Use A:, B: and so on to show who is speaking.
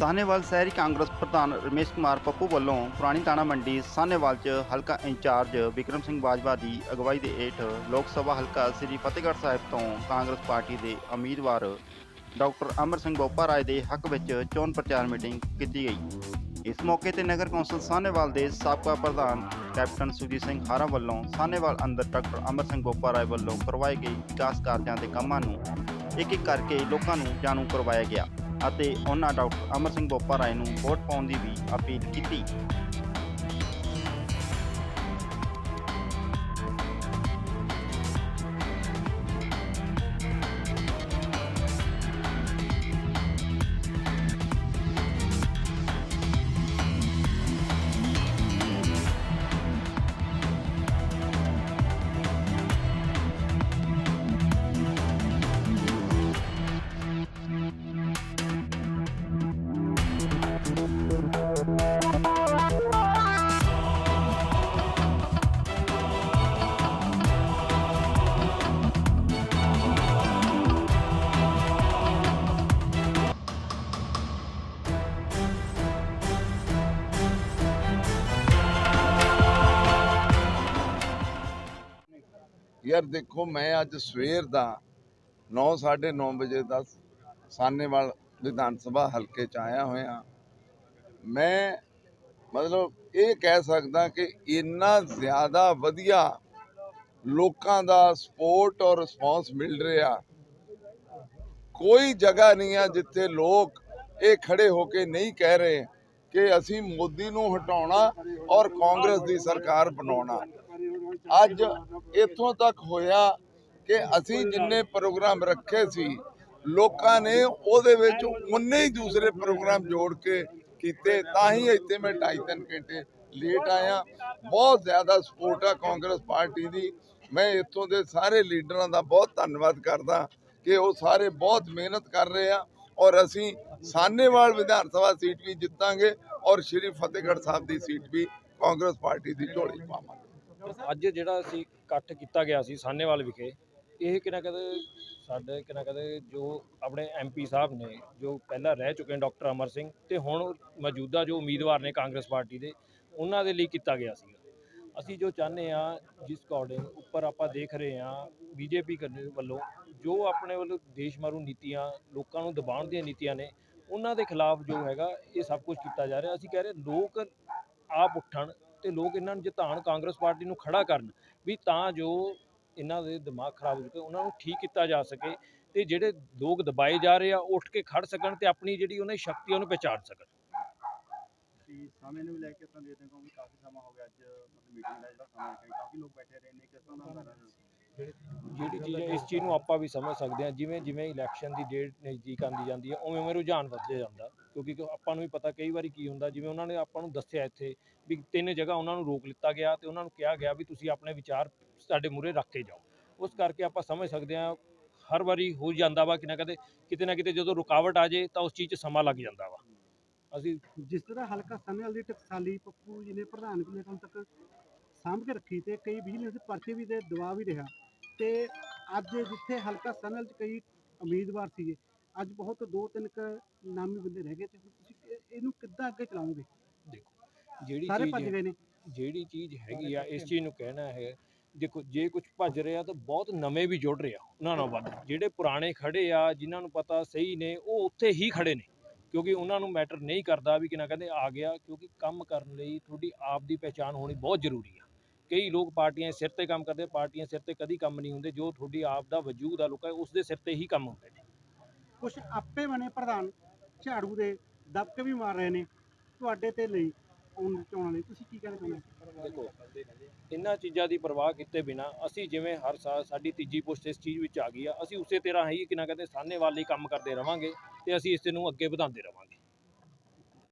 A: ਸਾਹਨੇਵਾਲ ਸ਼ਹਿਰੀ ਕਾਂਗਰਸ ਪ੍ਰਧਾਨ ਰਮੇਸ਼ ਕੁਮਾਰ ਪੱਪੂ ਵੱਲੋਂ ਪੁਰਾਣੀ ਤਾਣਾ ਮੰਡੀ ਸਾਹਨੇਵਾਲ 'ਚ ਹਲਕਾ ਇੰਚਾਰਜ ਵਿਕਰਮ ਸਿੰਘ ਬਾਜਵਾ ਦੀ ਅਗਵਾਈ ਦੇ ਹੇਠ ਲੋਕ ਸਭਾ ਹਲਕਾ ਸ੍ਰੀ ਫਤਿਹਗੜ੍ਹ ਸਾਹਿਬ ਤੋਂ ਕਾਂਗਰਸ ਪਾਰਟੀ ਦੇ ਉਮੀਦਵਾਰ ਡਾਕਟਰ ਅਮਰ ਸਿੰਘ ਬੋਪਾ ਰਾਏ ਦੇ ਹੱਕ ਵਿੱਚ ਚੋਣ ਪ੍ਰਚਾਰ ਮੀਟਿੰਗ ਕੀਤੀ ਗਈ। ਇਸ ਮੌਕੇ ਤੇ ਨਗਰ ਕੌਂਸਲ ਸਾਹਨੇਵਾਲ ਦੇ ਸਾਬਕਾ ਪ੍ਰਧਾਨ ਕੈਪਟਨ ਸੁਜੀਤ ਸਿੰਘ ਹਾਰਾ ਵੱਲੋਂ ਸਾਹਨੇਵਾਲ ਅੰਦਰ ਡਾਕਟਰ ਅਮਰ ਸਿੰਘ ਬੋਪਾ ਰਾਏ ਵੱਲੋਂ ਕਰਵਾਏ ਗਏ ਵਿਕਾਸ ਕਾਰਜਾਂ ਦੇ ਕੰਮਾਂ ਨੂੰ ਇੱਕ ਇੱਕ ਕਰਕੇ ਲੋਕਾਂ ਨੂੰ ਜਾਣੂ ਕਰਵਾਇਆ ਗਿਆ। ਅਤੇ ਉਹਨਾਂ ਡਾਕਟਰ ਅਮਰ ਸਿੰਘ ਬੋਪਾ ਰਾਏ ਨੂੰ ਵੋਟ ਪਾਉਣ ਦੀ ਵੀ ਅਪੀਲ ਕੀਤੀ।
B: ਯਾਰ ਦੇਖੋ, ਮੈਂ ਅੱਜ ਸਵੇਰ ਦਾ 9:30 ਵਜੇ ਦਾ ਸਾਨੇਵਾਲ ਵਿਧਾਨ ਸਭਾ ਹਲਕੇ ਚ ਆਇਆ ਹੋਇਆ। ਮੈਂ ਮਤਲਬ ਇਹ ਕਹਿ ਸਕਦਾ ਕਿ ਇੰਨਾ ਜ਼ਿਆਦਾ ਵਧੀਆ ਲੋਕਾਂ ਦਾ ਸਪੋਰਟ ਔਰ ਰਿਸਪੌਂਸ ਮਿਲ ਰਿਹਾ। ਕੋਈ ਜਗ੍ਹਾ ਨਹੀਂ ਆ ਜਿੱਥੇ ਲੋਕ ਇਹ ਖੜੇ ਹੋ ਕੇ ਨਹੀਂ ਕਹਿ ਰਹੇ ਕਿ ਅਸੀਂ ਮੋਦੀ ਨੂੰ ਹਟਾਉਣਾ ਔਰ ਕਾਂਗਰਸ ਦੀ ਸਰਕਾਰ ਬਣਾਉਣਾ। ਅੱਜ ਇੱਥੋਂ ਤੱਕ ਹੋਇਆ ਕਿ ਅਸੀਂ ਜਿੰਨੇ ਪ੍ਰੋਗਰਾਮ ਰੱਖੇ ਸੀ, ਲੋਕਾਂ ਨੇ ਉਹਦੇ ਵਿੱਚ ਉਨੇ ਹੀ ਦੂਸਰੇ ਪ੍ਰੋਗਰਾਮ ਜੋੜ ਕੇ ਕੀਤੇ, ਤਾਂ ਹੀ ਇੱਥੇ ਮੈਂ 2.5 ਘੰਟੇ ਲੇਟ ਆਇਆ। ਬਹੁਤ ਜ਼ਿਆਦਾ ਸਪੋਰਟ ਆ ਕਾਂਗਰਸ ਪਾਰਟੀ ਦੀ। ਮੈਂ ਇੱਥੋਂ ਦੇ ਸਾਰੇ ਲੀਡਰਾਂ ਦਾ ਬਹੁਤ ਧੰਨਵਾਦ ਕਰਦਾ ਕਿ ਉਹ ਸਾਰੇ ਬਹੁਤ ਮਿਹਨਤ ਕਰ ਰਹੇ ਆ ਔਰ ਅਸੀਂ ਸਾਨੇਵਾਲ ਵਿਧਾਨ ਸਭਾ ਸੀਟ ਵੀ ਜਿੱਤਾਂਗੇ ਔਰ ਸ਼੍ਰੀ ਫਤਿਹਗੜ੍ਹ ਸਾਹਿਬ ਦੀ ਸੀਟ ਵੀ ਕਾਂਗਰਸ ਪਾਰਟੀ ਦੀ ਝੋਲੀ ਪਾਵਾਂਗੇ।
C: ਅੱਜ ਜਿਹੜਾ ਅਸੀਂ ਇਕੱਠ ਕੀਤਾ ਗਿਆ ਸੀ ਸਾਹਨੇਵਾਲ ਵਿਖੇ, ਇਹ ਕਿਨਾ ਕਦੇ ਸਾਡੇ ਕਿਨਾ ਕਦੇ ਜੋ ਆਪਣੇ ਐਮਪੀ ਸਾਹਿਬ ਨੇ, ਜੋ ਪਹਿਲਾਂ ਰਹਿ ਚੁੱਕੇ ਨੇ ਡਾਕਟਰ ਅਮਰ ਸਿੰਘ ਤੇ ਹੁਣ ਮੌਜੂਦਾ ਜੋ ਉਮੀਦਵਾਰ ਨੇ ਕਾਂਗਰਸ ਪਾਰਟੀ ਦੇ, ਉਹਨਾਂ ਦੇ ਲਈ ਕੀਤਾ ਗਿਆ ਸੀ ਅਸੀਂ ਜੋ ਚਾਹੁੰਦੇ ਆ ਜਿਸ ਅਕੋਰਡਿੰਗ ਉੱਪਰ ਆਪਾਂ ਦੇਖ ਰਹੇ ਆ ਬੀਜੇਪੀ ਵੱਲੋਂ ਜੋ ਆਪਣੇ ਵੱਲੋਂ ਦੇਸ਼ ਮਾਰੂ ਨੀਤੀਆਂ, ਲੋਕਾਂ ਨੂੰ ਦਬਾਉਣ ਦੀਆਂ ਨੀਤੀਆਂ ਨੇ, ਉਹਨਾਂ ਦੇ ਖਿਲਾਫ ਜੋ ਹੈਗਾ, ਇਹ ਸਭ ਕੁਝ ਕੀਤਾ ਜਾ ਰਿਹਾ। ਅਸੀਂ ਕਹਿ ਰਹੇ ਲੋਕ ਆਪ ਉੱਠਣ ਤੇ ਲੋਕ ਇਹਨਾਂ ਨੂੰ ਜਿਤਾਉਣ ਕਾਂਗਰਸ ਪਾਰਟੀ ਨੂੰ ਖੜਾ ਕਰਨ ਵੀ ਤਾਂ ਜੋ ਇਹਨਾਂ ਦੇ ਦਿਮਾਗ ਖਰਾਬ ਹੋ ਚੁੱਕੇ ਉਹਨਾਂ ਨੂੰ ਠੀਕ ਕੀਤਾ ਜਾ ਸਕੇ ਤੇ ਜਿਹੜੇ ਲੋਕ ਦਬਾਏ ਜਾ ਰਹੇ ਆ ਉੱਠ ਕੇ ਖੜ ਸਕਣ ਤੇ ਆਪਣੀ ਜਿਹੜੀ ਉਹਨਾਂ ਦੀ ਸ਼ਕਤੀ ਉਹਨੂੰ ਪਹਿਚਾਣ ਸਕਣ।
A: ਸਮੇਂ ਨੂੰ ਲੈ ਕੇ ਤਾਂ ਦੇਖਦੇ ਹੋ ਕਿ ਕਾਫੀ ਸਮਾਂ ਹੋ ਗਿਆ ਅੱਜ ਮਤਲਬ ਮੀਟਿੰਗ ਦਾ ਜਿਹੜਾ ਸਮਾਂ ਹੈ ਕਾਫੀ ਲੋਕ ਬੈਠੇ ਰਹੇ ਨੇ ਕਿਸ ਤਰ੍ਹਾਂ ਦਾ
C: ਜਿਹੜੀ ਚੀਜ਼ ਇਸ ਚੀਜ਼ ਨੂੰ ਆਪਾਂ ਵੀ ਸਮਝ ਸਕਦੇ ਹਾਂ ਜਿਵੇਂ ਜਿਵੇਂ ਇਲੈਕਸ਼ਨ ਦੀ ਡੇਟ ਨਜ਼ਦੀਕ ਆਉਂਦੀ ਜਾਂਦੀ ਹੈ ਉਵੇਂ ਉਵੇਂ ਰੁਝਾਨ ਵੱਧਦੇ ਜਾਂਦਾ। ਕਿਉਂਕਿ ਕਿ ਆਪਾਂ ਨੂੰ ਵੀ ਪਤਾ ਕਈ ਵਾਰੀ ਕੀ ਹੁੰਦਾ, ਜਿਵੇਂ ਉਹਨਾਂ ਨੇ ਆਪਾਂ ਨੂੰ ਦੱਸਿਆ ਇੱਥੇ ਵੀ ਤਿੰਨ ਜਗ੍ਹਾ ਉਹਨਾਂ ਨੂੰ ਰੋਕ ਲਿੱਤਾ ਗਿਆ ਤੇ ਉਹਨਾਂ ਨੂੰ ਕਿਹਾ ਗਿਆ ਵੀ ਤੁਸੀਂ ਆਪਣੇ ਵਿਚਾਰ ਸਾਡੇ ਮੂਹਰੇ ਰੱਖ ਕੇ ਜਾਓ। ਉਸ ਕਰਕੇ ਆਪਾਂ ਸਮਝ ਸਕਦੇ ਹਾਂ, ਹਰ ਵਾਰੀ ਹੋ ਜਾਂਦਾ ਵਾ ਕਿ ਨਾ ਕਦੇ, ਕਿਤੇ ਨਾ ਕਿਤੇ ਜਦੋਂ ਰੁਕਾਵਟ ਆ ਜੇ ਤਾਂ ਉਸ ਚੀਜ਼ 'ਚ ਸਮਾਂ ਲੱਗ ਜਾਂਦਾ ਵਾ। ਅਸੀਂ
D: ਜਿਸ ਤਰ੍ਹਾਂ ਹਲਕਾ ਸਾਹਮਣੇ ਦੀ ਟਕਸਾਲੀ ਪੱਪੂ ਜੀ ਨੇ ਪ੍ਰਧਾਨ ਨੇ ਕੱਲ ਤੱਕ ਸਾਂਭ ਕੇ ਰੱਖੀ ਤੇ ਕਈ ਬਿਜਲੀ ਦੇ ਪਰਚੇ ਵੀ ਤੇ ਦਬਾਅ ਵੀ ਰਿਹਾ ਤੇ ਅੱਜ ਜਿੱਥੇ ਹਲਕਾ ਸਾਹਮਣੇ ਚ ਕਈ ਉਮੀਦਵਾਰ ਸੀਗੇ ਅੱਜ ਬਹੁਤ ਦੋ ਤਿੰਨ ਕ ਨਾਮੀ ਬੰਦੇ ਰਹਿ ਗਏ ਤੇ ਹੁਣ ਤੁਸੀਂ ਇਹ- ਇਹਨੂੰ ਕਿੱਦਾਂ ਅੱਗੇ ਚਲਾਓਗੇ?
C: ਜਿਹੜੀ
D: ਸਾਰੇ ਭੱਜ ਗਏ ਨੇ।
C: ਜਿਹੜੀ ਚੀਜ਼ ਹੈਗੀ ਆ ਇਸ ਚੀਜ਼ ਨੂੰ ਕਹਿਣਾ ਹੈ ਦੇਖੋ ਜੇ ਕੁਝ ਭੱਜ ਰਿਹਾ ਤਾਂ ਬਹੁਤ ਨਵੇਂ ਵੀ ਜੁੜ ਰਹੇ ਆ ਉਹਨਾਂ ਨਾਲ ਵੱਧ। ਜਿਹੜੇ ਪੁਰਾਣੇ ਖੜੇ ਆ ਜਿਨ੍ਹਾਂ ਨੂੰ ਪਤਾ ਸਹੀ ਨੇ ਉਹ ਉੱਥੇ ਹੀ ਖੜੇ ਨੇ ਕਿਉਂਕਿ ਉਹਨਾਂ ਨੂੰ ਮੈਟਰ ਨਹੀਂ ਕਰਦਾ ਵੀ ਕਿਨਾ ਕਹਿੰਦੇ ਆ ਗਿਆ ਕਿਉਂਕਿ ਕੰਮ ਕਰਨ ਲਈ ਤੁਹਾਡੀ ਆਪ ਦੀ ਪਹਿਚਾਣ ਹੋਣੀ ਬਹੁਤ ਜ਼ਰੂਰੀ ਆ। ਕਈ ਲੋਕ ਪਾਰਟੀਆਂ ਦੇ ਸਿਰ ਤੇ ਕੰਮ ਕਰਦੇ ਪਾਰਟੀਆਂ ਸਿਰ ਤੇ ਕਦੀ ਕੰਮ ਨਹੀਂ ਹੁੰਦੇ ਜੋ ਤੁਹਾਡੀ ਆਪ ਦਾ ਵਜੂਦ ਆ ਲੋਕਾਂ ਉਸ ਦੇ ਸਿਰ ਤੇ ਹੀ ਕੰਮ ਹੁੰਦੇ ਨੇ।
D: ਕੁਝ ਆਪੇ ਬਣੇ ਪ੍ਰਧਾਨ ਝਾੜੂ ਦੇ ਦਬਕੇ ਵੀ ਮਾਰ ਰਹੇ ਨੇ ਤੁਹਾਡੇ ਤੇ ਲਈ ਆਉਣ ਚੋਣਾਂ ਲਈ ਤੁਸੀਂ ਕੀ ਕਹਿਣਾ ਚਾਹੁੰਦੇ
C: ਦੇਖੋ, ਇਹਨਾਂ ਚੀਜ਼ਾਂ ਦੀ ਪਰਵਾਹ ਕੀਤੇ ਬਿਨਾ ਅਸੀਂ ਜਿਵੇਂ ਹਰ ਸਾਲ ਸਾਡੀ ਤੀਜੀ ਪੁਸ਼ਤ ਇਸ ਚੀਜ਼ ਵਿੱਚ ਆ ਗਈ ਆ, ਅਸੀਂ ਉਸੇ ਤਰ੍ਹਾਂ ਹੀ ਕਿ ਨਾ ਕਹਿੰਦੇ ਸਾਹਨੇ ਵਾਲੀ ਕੰਮ ਕਰਦੇ ਰਵਾਂਗੇ ਤੇ ਅਸੀਂ ਇਸ ਨੂੰ ਅੱਗੇ ਵਧਾਉਂਦੇ ਰਵਾਂਗੇ।